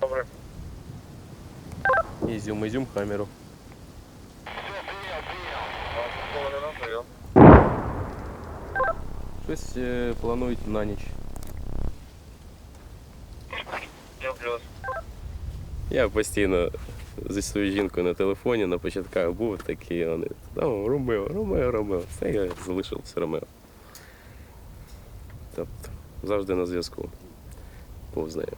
Добре. Ізюм, ізюм камеру. Щось е, планують на ніч. Я постійно зі своєю жінкою на телефоні на початках був такий, вони там Ромео, Ромео, Ромео. Це я залишився Ромео. Тобто завжди на зв'язку. Був з нею.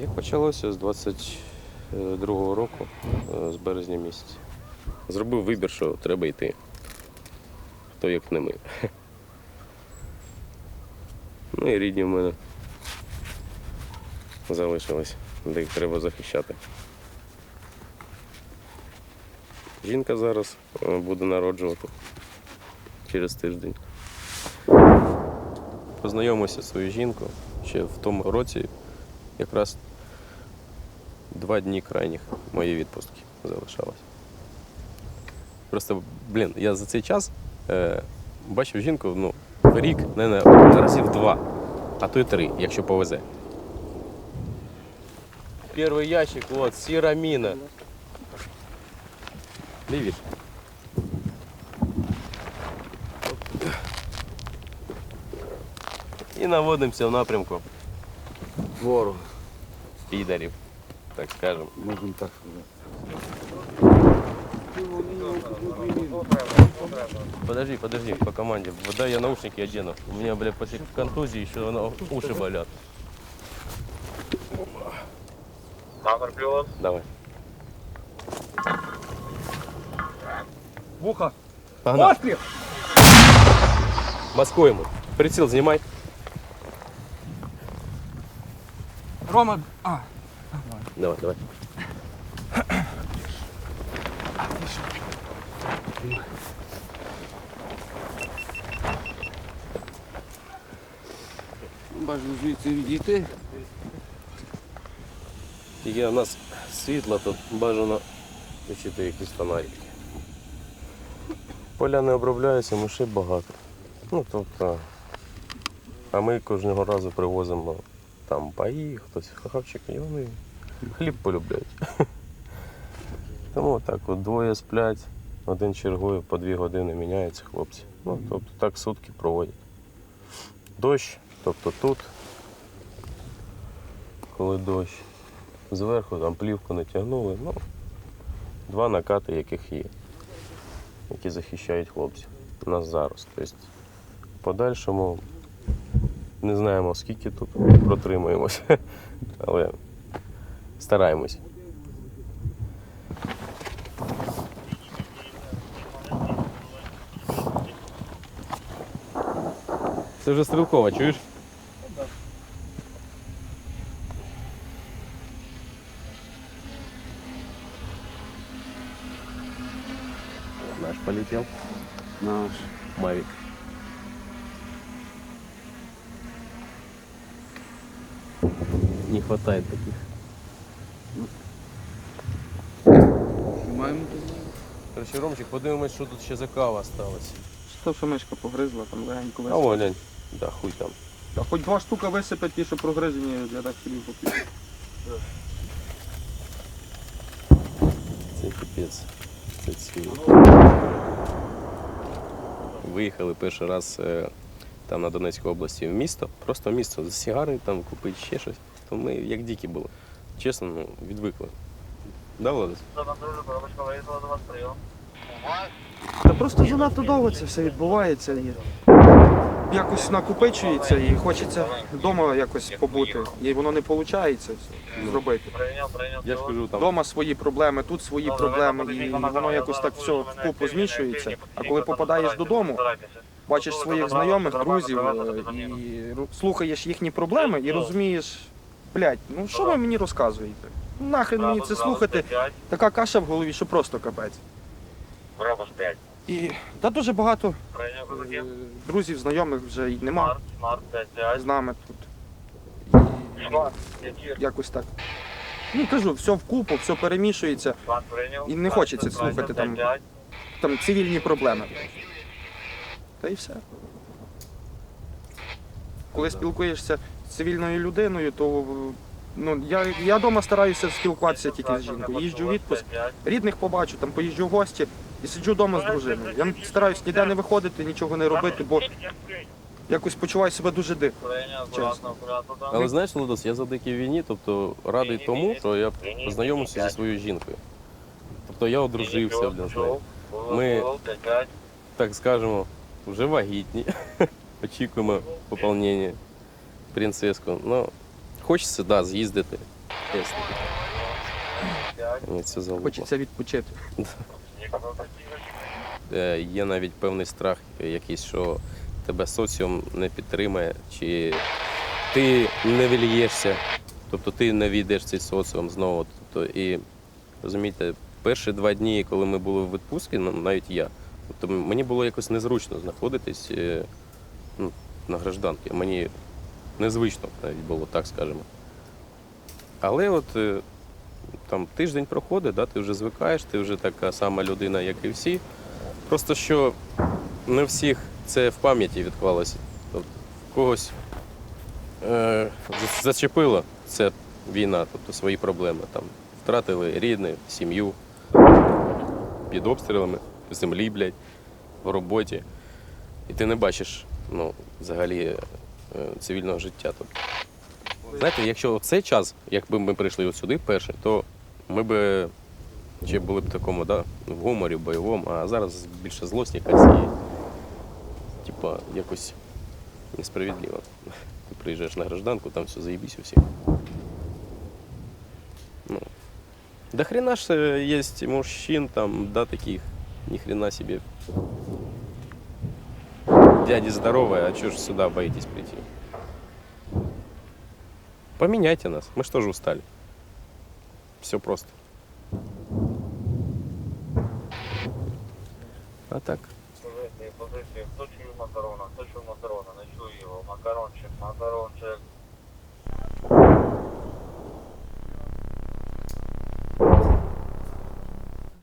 Як почалося з 22-го року, е, з березня місяця. Зробив вибір, що треба йти. Хто як не ми. Ну і рідні в мене залишились, де їх треба захищати. Жінка зараз е, буде народжувати через тиждень. Познайомився зі своєю жінкою ще в тому році, якраз два дні крайніх моєї відпустки залишалось. Просто, блін, я за цей час е, бачив жінку ну, рік, не, не, разів два, а то й три, якщо повезе. Первый ящик, вот, сирамина. Привет. І наводимося в напрямку Ворог, підарів, так скажемо. можемо так сказати. Подожди, подожди, по команде. Вот Дай я наушники одену. У меня, бля, после контузии еще на- уши болят. Макар плюс. Давай. Вуха. Погнали. Постріл! Маскуємо. Приціл знімай. Рома. А, Давай, давай. Бажано звідси відійти. Тільки у нас світло, тут бажано включити якісь фонарики. Поля не обробляються, мишей багато. Ну, тобто, а ми кожного разу привозимо там паї, хтось хавчики, і вони хліб полюбляють. Тому так, от двоє сплять, один чергує по дві години міняються хлопці. Ну, тобто так сутки проводять. Дощ, тобто тут, коли дощ. Зверху там плівку натягнули, ну, два накати, яких є, які захищають хлопців. Нас зараз. Тобто, в подальшому не знаємо, скільки тут протримаємося, але стараємось. Це вже стрілкова, чуєш? Наш полетел. Наш. Мавик. Хватает таких. Маємо тут. Короче, Ромчик, подивимось, що тут ще за кава осталась. що, що мишка погризла, там легенько А висипать. вон, глянь. Да, хуй там. А хоч два штука висипать, ті, що прогризені, я так собі поп'ю. Це капець. Це ці. Виїхали перший раз е, там на Донецькій області в місто. Просто місто за сігари там купити ще щось. То ми як дикі були. Чесно, ну, відвикли. Да, Владис? Та просто занадто довго це все відбувається і якось накопичується і хочеться вдома якось побути. І воно не виходить зробити. Я ж кажу, там Вдома свої проблеми, тут свої проблеми, і воно якось так все вкупу змішується. А коли попадаєш додому, бачиш своїх знайомих, друзів е, і ру- слухаєш їхні проблеми і розумієш, блядь, ну що ви мені розказуєте? Ну, Нахрен мені це слухати? Така каша в голові, що просто капець. Робос 5. І та дуже багато е, друзів, знайомих вже й нема Смарт, смарт 5, 5. з нами тут. Смарт. Якось так. Ну кажу, все вкупу, все перемішується, І не хочеться слухати там. там цивільні проблеми. Та й все. Коли спілкуєшся з цивільною людиною, то ну, я, я вдома стараюся спілкуватися тільки з жінкою. Їжджу в відпуск, рідних побачу, там поїжджу в гості і сиджу вдома з дружиною. Я стараюсь ніде не виходити, нічого не робити, бо якось почуваю себе дуже дико. Але знаєш, Лодос, я завдяки війні, тобто радий тому, що я познайомився зі своєю жінкою. Тобто я одружився, блін, з. Ми- так скажемо, вже вагітні. Очікуємо поповнення принцеску. Ну, хочеться, да, з'їздити. Чесно. Мені це. Хочеться відпочити. Е, Є навіть певний страх якийсь, що тебе соціум не підтримає, чи ти не вільєшся, тобто ти не війдеш в цей соціум знову. Тобто, і розумієте, перші два дні, коли ми були в відпустці, ну, навіть я, тобто мені було якось незручно знаходитись е, ну, на гражданці. Мені незвично навіть було, так скажемо. Але от е, там тиждень проходить, да, ти вже звикаєш, ти вже така сама людина, як і всі. Просто що не всіх це в пам'яті відклалося. Тобто когось е, за- зачепила ця війна, тобто свої проблеми. Там, втратили рідних, сім'ю під обстрілами, землі, блядь, в роботі. І ти не бачиш ну, взагалі е, цивільного життя. Тобто, знаєте, якщо в цей час, якби ми прийшли сюди перше, то ми б ще були б такому, да, в гуморі, бойовому, а зараз більше злость якась і типа якось несправедливо. Ти приїжджаєш на гражданку, там все заебись у всіх. Ну. Да хрена ж э, есть мужчин там, да, таких, ни хрена себе. Дяди здоровые, а чё ж сюда боитесь прийти? Поменяйте нас, мы что же устали? Все просто. А так, Позиції, позиції. Хто чує макарона? Хто чує макарона? Не чую його. Макарончик, макарон.